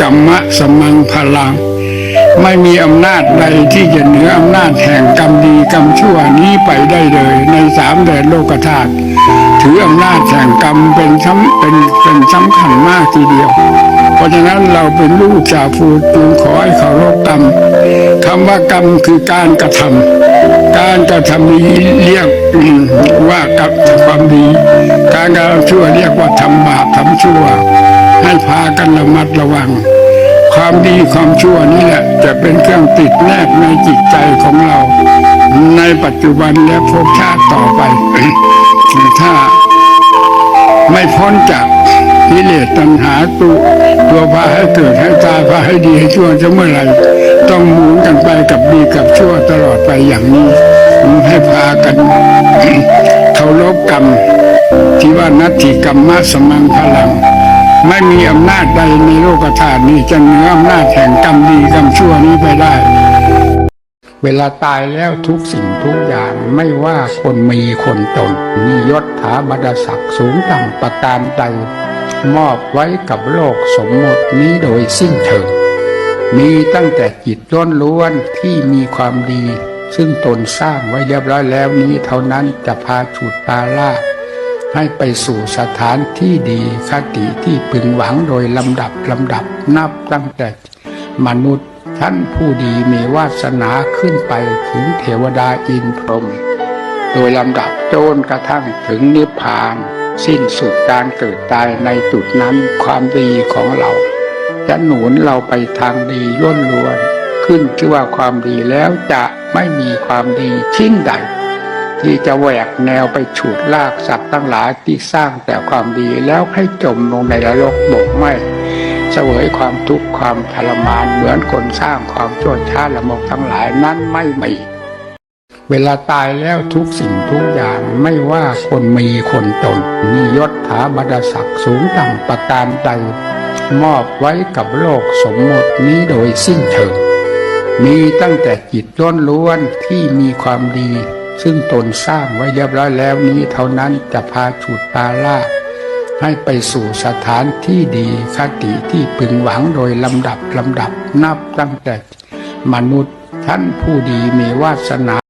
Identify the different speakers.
Speaker 1: กรรมะสมังพลัง ไม่มีอำนาจใดที่จะเหนืออำนาจแห่งกรรมดีกรรมชั่วนี้ไปได้เลย ในสามแดนโลกธาตุถืออำนาจแห่งกรรมเป็นสำเป็นเป็นสำคัญมากทีเดียว เพราะฉะนั้นเราเป็นลูกชาวพูดจึงขอให้เคารพกรรมคำว่ากรรมคือการกระทำการกระทำนี้เรียกว่ากับความดี การกระทำชั่วเรียกว่าทำบาปทำชั่ว ให้พากันระมัดระวัง ความดีความชั่วนี่แหละ จะเป็นเครื่องติดแนบในจิตใจของเรา ในปัจจุบันและภพชาติต่อไปถ้าไม่พ้นจากกิเลสตัณหาตัวตัวพาให้เกิดให้ตายพาให้ดีให้ชั่วจะเมื่อไหร่ต้องหมุนกันไปกับดีกับชั่วตลอดไปอย่างนี้ให้พากันเคารพกรรม ที่ว่านัตถิกรรมะสมังพลัง ไม่มีอำนาจใดในโลกธาตุนี้จะเหนืออำนาจแห่งกรรมดีกรรมชั่วนี้ไปได้ เวลาตายแล้วทุกสิ่งทุกอย่างไม่ว่าคนมีคนจนมียศถาบรรดาศักดิ์สูงต่ำประการใดมอบไว้กับโลกสมมตินี้โดยสิ้นเชิงมีตั้งแต่จิตล้วนล้วนที่มีความดี ซึ่งตนสร้างไว้เรียบร้อยแล้วนี้เท่านั้นจะพาฉุดตาล่า ให้ไปสู่สถานที่ดีคติที่พึงหวังโดยลำดับลำดับนับตั้งแต่มนุษย์ท่านผู้ดีมีวาสนาขึ้นไปถึงเทวดาอินพรหมโดยลำดับจนกระทั่งถึงนิพพาน สิ้นสุดการเกิดตายในจุดนั้นความดีของเรา จะหนุนเราไปทางดีล้วนล้วน ขึ้นชื่อว่าความดีแล้วจะไม่มีความดีชิ้นใด ที่จะแหวกแนวไปฉุดลากสัตว์ทั้งหลายที่สร้างแต่ความดีแล้วให้จมลงในนรกบกไหมเสวยความทุกข์ความทรมานเหมือนคนสร้างความชั่วช้าละมกทั้งหลายนั้นไม่มีเวลาตายแล้วทุกสิ่งทุกอย่างไม่ว่าคนมีคนจนมียศถาบรรดาศักดิ์สูงต่ำประการใดมอบไว้กับโลกสมมตินี้โดยสิ้นเชิงมีตั้งแต่จิตล้วนล้วนที่มีความดี ซึ่งตนสร้างไว้เรียบร้อยแล้วนี้เท่านั้นจะพาฉุดตาล่าให้ไปสู่สถานที่ดีคติที่พึงหวังโดยลำดับลำดับนับตั้งแต่มนุษย์ท่านผู้ดีมีวาสนา